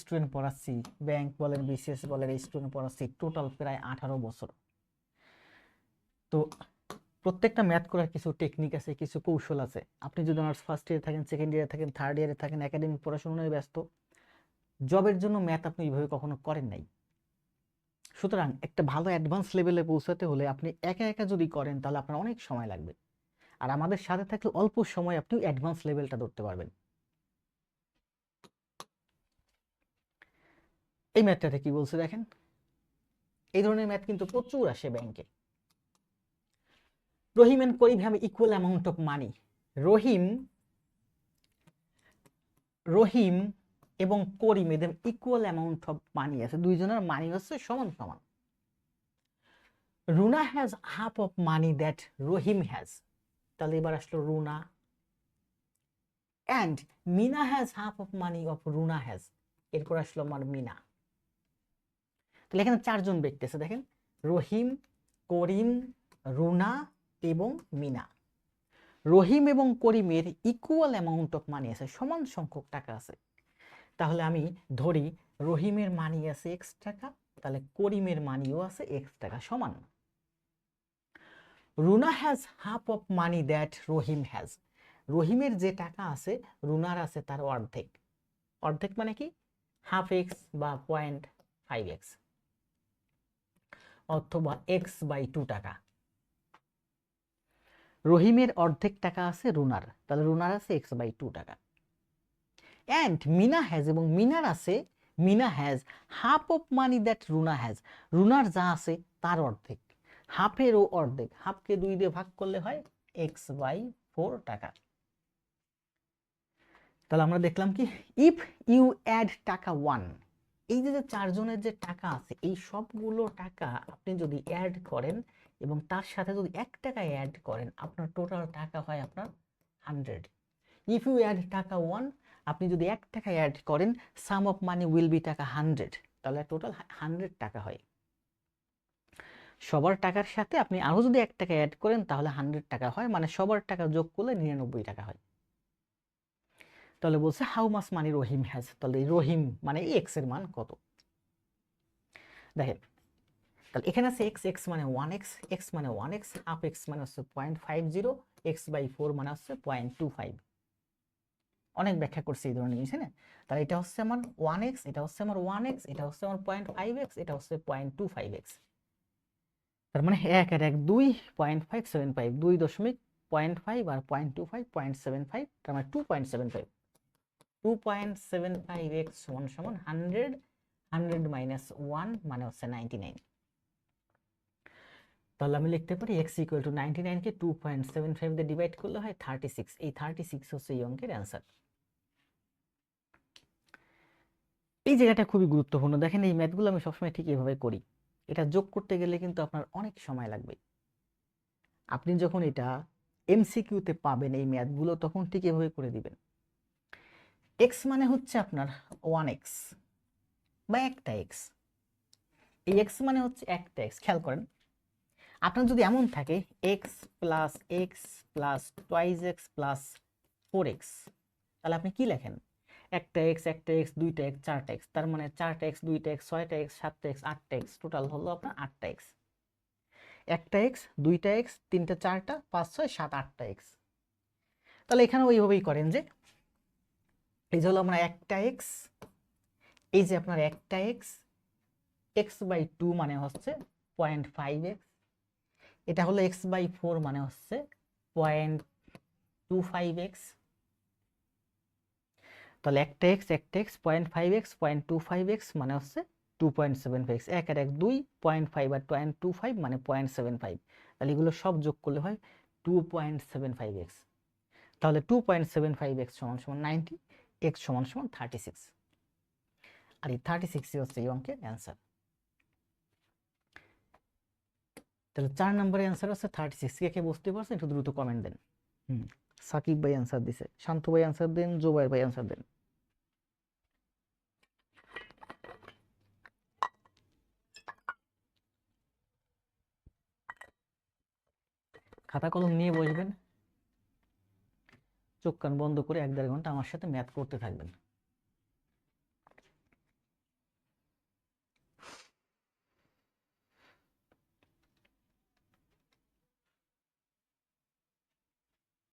Student পড়াচ্ছি bank বলেন BCS বলেন স্টুডেন্ট পড়াচ্ছি টোটাল প্রায় আঠারো বছর। তো প্রত্যেকটা ম্যাথ করার কিছু টেকনিক আছে, কিছু কৌশল আছে। আপনি যদি অনার্স ফার্স্ট ইয়ারে থাকেন সেকেন্ড ইয়ারে থাকেন থার্ড ইয়ারে থাকেন একাডেমিক পড়াশোনা নিয়ে ব্যস্ত জবের জন্য ম্যাথ আপনি এইভাবে কখনো করেন নাই। সুতরাং একটা ভালো অ্যাডভান্স লেভেলে পৌঁছাতে হলে আপনি একা একা যদি করেন, তাহলে আপনার অনেক সময় লাগবে। আর আমাদের সাথে থাকলে অল্প সময় আপনি অ্যাডভান্স লেভেলটা ধরতে পারবেন। এই ম্যাথটাতে কি বলছে দেখেন? এই ধরনের ম্যাথ কিন্তু প্রচুর আসে ব্যাংকে। Rahim and Karim have equal amount of money Rahim Rahim এবং করিম এদের ইকুয়াল অ্যামাউন্ট অফ মানি আছে। দুইজনের মানি হচ্ছে সমান সমান। Runa has half of money that Rahim has তাহলে এবার আসলো Runa. And Mina has half of money of Runa has এরপর আসলো আমার মিনা। তাহলে এখানে চারজন ব্যক্তি আছে, দেখেন। রহিম, করিম, রুনা এবং মিনা। রহিম এবং করিমের ইকুয়াল অ্যামাউন্ট অফ মানি আছে, সমান সংখ্যক টাকা আছে। তাহলে আমি ধরি, রহিমের মানি আছে এক্স টাকা, তাহলে করিমের মানিও আছে এক্স টাকা সমান। Runa has half of money that Rahim has রহিমের যে টাকা আছে, রুনার আছে তার অর্ধেক। অর্ধেক মানে কি? হাফ এক্স বা পয়েন্ট ফাইভ এক্স অথবা এক্স বাই টু টাকা। রহিমের অর্ধেক টাকা আছে রুনার, তাহলে রুনার আছে এক্স বাই টু টাকা। অ্যান্ড মিনা হ্যাজ এবং মিনার আছে, Mina has half of money that Runa has রুনার যা আছে তার অর্ধেক। হাফেরও অর্ধেক। হাফকে দুই দিয়ে ভাগ করলে হয় এক্স বাই ফোর টাকা। তাহলে আমরা দেখলাম কি ইফ ইউ অ্যাড টাকা ওয়ান এই যে চারজনের যে টাকা আছে, এই সবগুলো টাকা আপনি যদি অ্যাড করেন এবং তার সাথে যদি এক টাকা অ্যাড করেন, আপনার টোটাল টাকা হয় আপনার হান্ড্রেড ইফ ইউ অ্যাড টাকা ওয়ান আপনি যদি এক টাকা অ্যাড করেন sum of money will be টাকা হান্ড্রেড তাহলে টোটাল হান্ড্রেড টাকা হয়। সবার টাকার সাথে আপনি আরও যদি এক টাকা অ্যাড করেন, তাহলে হান্ড্রেড টাকা হয়। মানে সবার টাকা যোগ করলে নিরানব্বই টাকা হয়। তাহলে বলছে how much money Rahim has তাহলে রহিম মানে এক্সের মান কত? দেখেন, তাহলে এখানে আছে এক্স এক্স মানে ওয়ান এক্স এক্স মানে ওয়ান এক্স হাফ এক্স মানে হচ্ছে point five zero X by four মানে হচ্ছে পয়েন্ট টু ফাইভ অনেক ব্যাখ্যা করছে এই ধরনের জিনিস হ্যাঁ? তাহলে এটা হচ্ছে আমার ওয়ান এক্স এটা হচ্ছে আমার ওয়ান এক্স এটা হচ্ছে আমার পয়েন্ট ফাইভ এক্স এটা হচ্ছে পয়েন্ট টু ফাইভ এক্স তার মানে এক আর এক দুই পয়েন্ট ফাইভ সেভেন ফাইভ দুই দশমিক পয়েন্ট ফাইভ আর point two five point seven five তার মানে two point seven five two point seven five X সমান সমান হান্ড্রেড হান্ড্রেড মাইনাস ওয়ান মানে হচ্ছে নাইনটি নাইন তাহলে আমি লিখতে পারি এক্স ইকুয়াল টু নাইনটি নাইনকে টু পয়েন্ট সেভেন ফাইভ দিয়ে ডিভাইড করলে হয় থার্টি সিক্স এই থার্টি সিক্স হচ্ছে এই অঙ্কের অ্যান্সার এই জায়গাটা খুবই গুরুত্বপূর্ণ। দেখেন এই ম্যাথগুলো আমি সবসময় ঠিক এভাবে করি। এটা যোগ করতে গেলে কিন্তু আপনার অনেক সময় লাগবে। আপনি যখন এটা এমসিকিউতে পাবেন এই ম্যাথগুলো তখন ঠিক এভাবে করে দিবেন। এক্স মানে হচ্ছে আপনার ওয়ান এক্স বা একটা এক্স এই এক্স মানে হচ্ছে একটা এক্স খেয়াল করেন। আপনার যদি এমন থাকে X plus X plus twice X plus four X তাহলে আপনি কি লেখেন? একটা এক্স একটা এক্স দুইটা এক্স চারটা এক্স তার মানে চারটা এক্স দুইটা এক্স ছয়টা এক্স সাতটা এক্স আটটা এক্স টোটাল হলো আপনার আটটা এক্স একটা এক্স দুইটা এক্স তিনটা, চারটা, পাঁচ, ছয়, সাত, আটটা এক্স তাহলে এখানে ওইভাবেই করেন যে এই যে হলো আমরা একটা এক্স এই যে আপনার একটা এক্স এক্স বাই টু মানে হচ্ছে পয়েন্ট ফাইভ এক্স এটা হলো এক্স বাই ফোর মানে হচ্ছে পয়েন্ট টু ফাইভ এক্স তাহলে একটা এক্স একটা X point five X point two five X মানে হচ্ছে two point seven five X এক আর এক দুই পয়েন্ট ফাইভ আর পয়েন্ট টু ফাইভ মানে পয়েন্ট সেভেন ফাইভ তাহলে এগুলো সব যোগ করলে হয় two point seven five X তাহলে two point seven five X সমান সমান নাইনটি এক্স সমান সমান থার্টি সিক্স আর এই থার্টি সিক্সই হচ্ছে এই অঙ্কের অ্যান্সার তাহলে চার নম্বরের অ্যান্সার হচ্ছে থার্টি সিক্স কে কে বুঝতে পারছেন? একটু দ্রুত কমেন্ট দেন। হুম, সাকিব ভাই অ্যান্সার দিছে। শান্ত ভাই অ্যান্সার দেন, জোবাইর ভাই অ্যান্সার দেন। খাতা কলম নিয়ে বসবেন। চোখ কান বন্ধ করে এক দেড় ঘণ্টা আমার সাথে ম্যাথ করতে থাকবেন।